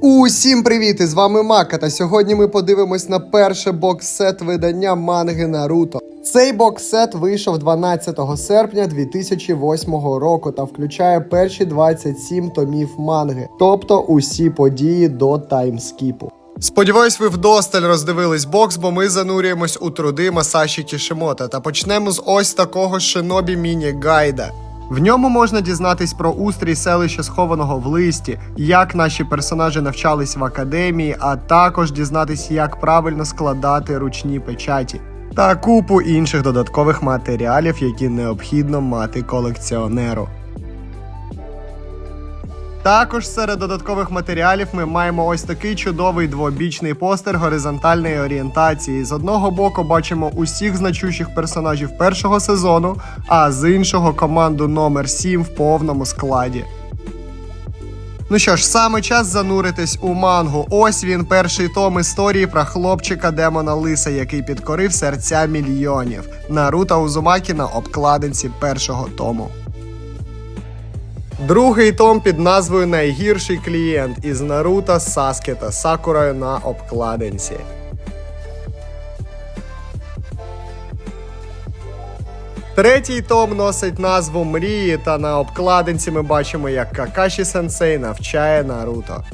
Усім привіт! І з вами Мака. Та сьогодні ми подивимось на перший бокс-сет видання манги Наруто. Цей бокс-сет вийшов 12 серпня 2008 року та включає перші 27 томів манги, тобто усі події до таймскіпу. Сподіваюсь, ви вдосталь роздивились бокс, бо ми занурюємось у труди Масаші Кішимота та почнемо з ось такого шинобі міні-гайда. В ньому можна дізнатись про устрій селища схованого в листі, як наші персонажі навчались в академії, а також дізнатись, як правильно складати ручні печаті. Та купу інших додаткових матеріалів, які необхідно мати колекціонеру. Також серед додаткових матеріалів ми маємо ось такий чудовий двобічний постер горизонтальної орієнтації. З одного боку бачимо усіх значущих персонажів першого сезону, а з іншого команду номер 7 в повному складі. Ну що ж, саме час зануритись у мангу. Ось він, перший том історії про хлопчика демона Лиса, який підкорив серця мільйонів. Наруто Узумакі на обкладинці першого тому. Другий том під назвою Найгірший клієнт із Наруто, Саске та Сакурою на обкладинці. Третій том носить назву Мрії, та на обкладинці ми бачимо, як Какаші Сенсей навчає Наруто.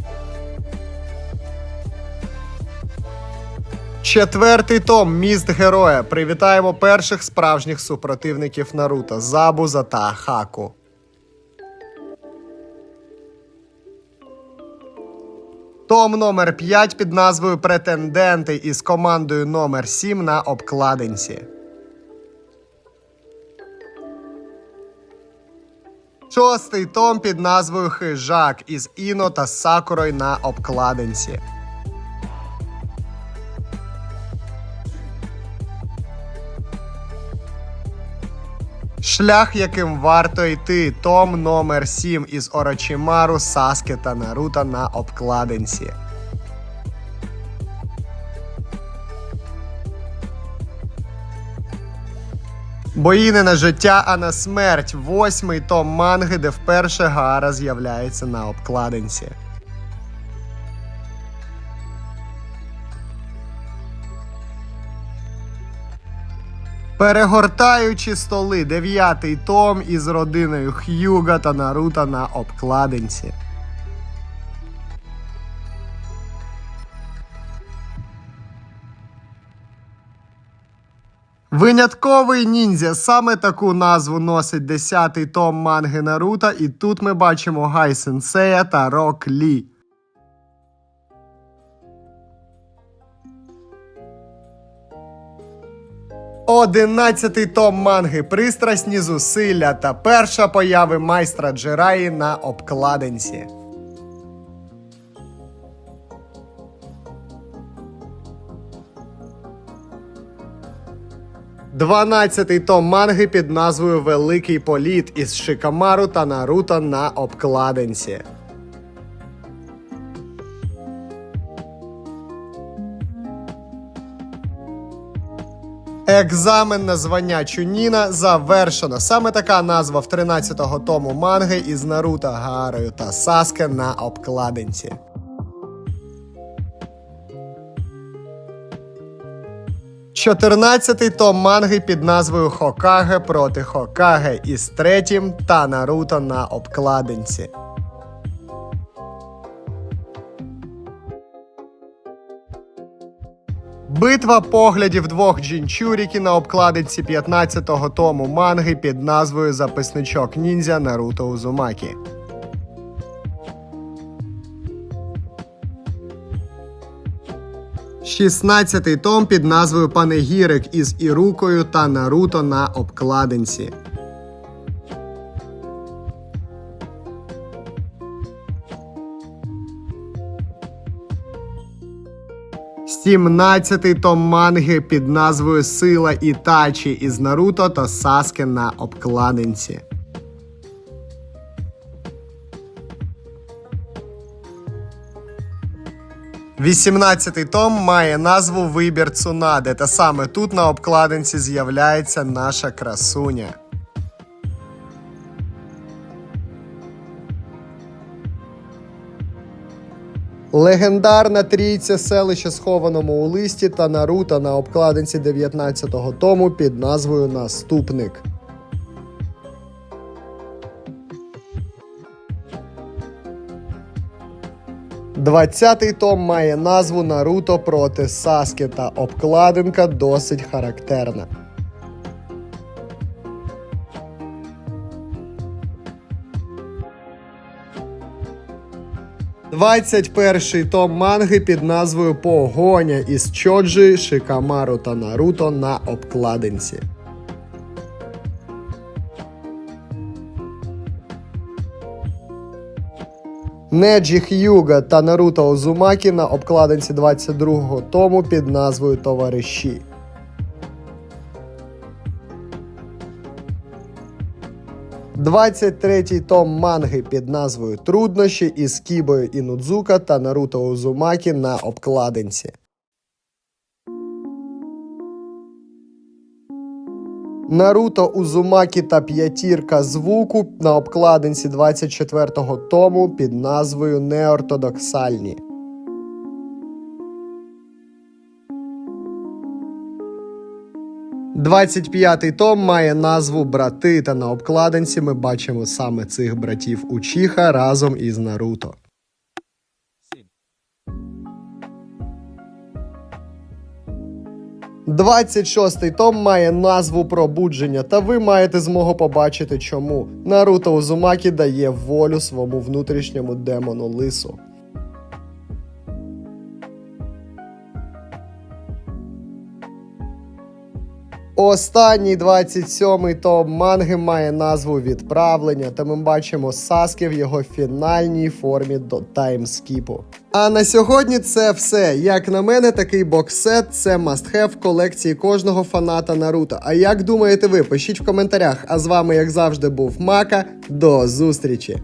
Четвертий том Міст Героя. Привітаємо перших справжніх супротивників Наруто Забуза та Хаку. Том номер 5 під назвою Претенденти із командою номер 7 на обкладинці. Шостий том під назвою Хижак із Іно та Сакурой на обкладинці. Шлях, яким варто йти. Том номер 7 із Орочимару, Саске та Наруто на обкладинці. Бої не на життя, а на смерть. Восьмий том манги, де вперше Гара з'являється на обкладинці. Перегортаючи столи, дев'ятий том із родиною Х'юга та Наруто на обкладинці. Винятковий ніндзя саме таку назву носить 10-й том манги Наруто, і тут ми бачимо Гай Сенсея та Рок Лі. Одинадцятий том манги Пристрасні зусилля та перша появи майстра Джираї на обкладинці. Дванадцятий том манги під назвою Великий політ із Шикамару та Наруто на обкладинці. Екзамен на звання Чуніна завершено. Саме така назва в 13-го тому манги із Наруто, Гарою та Саске на обкладинці. Чотирнадцятий том манги під назвою Хокаге проти Хокаге із третім та Наруто на обкладинці. Битва поглядів двох джінчуріки на обкладинці 15-го тому манги під назвою Записничок ніндзя Наруто Узумакі. Шістнадцятий том під назвою Панегірик із Ірукою та Наруто на обкладинці. Сімнадцятий том манги під назвою Сила Ітачі із Наруто та Саске на обкладинці. Вісімнадцятий том має назву Вибір Цунаде, та саме тут на обкладинці з'являється наша красуня. Легендарна трійця селища схованому у листі та Наруто на обкладинці 19-го тому під назвою Наступник. Двадцятий том має назву Наруто проти Саске та обкладинка досить характерна. Двадцять перший том манги під назвою Погоня із Чоджі, Шикамару та Наруто на обкладинці. Неджі Х'юга та Наруто Озумакі на обкладинці 22-го тому під назвою Товариші. Двадцять третій том манги під назвою Труднощі із Кібою Інудзука та Наруто Озумакі на обкладинці. Наруто Узумакі та п'ятірка звуку на обкладинці 24-го тому під назвою Неортодоксальні. Двадцять п'ятий том має назву Брати, та на обкладинці ми бачимо саме цих братів Учіха разом із Наруто. Двадцять шостий том має назву Пробудження, та ви маєте змогу побачити чому. Наруто Узумакі дає волю своєму внутрішньому демону лису. Останній 27-й том манги має назву Відправлення, та ми бачимо Саске в його фінальній формі до таймскіпу. А на сьогодні це все. Як на мене, такий боксет це must-have в колекції кожного фаната Наруто. А як думаєте ви? Пишіть в коментарях. А з вами, як завжди, був Мака. До зустрічі!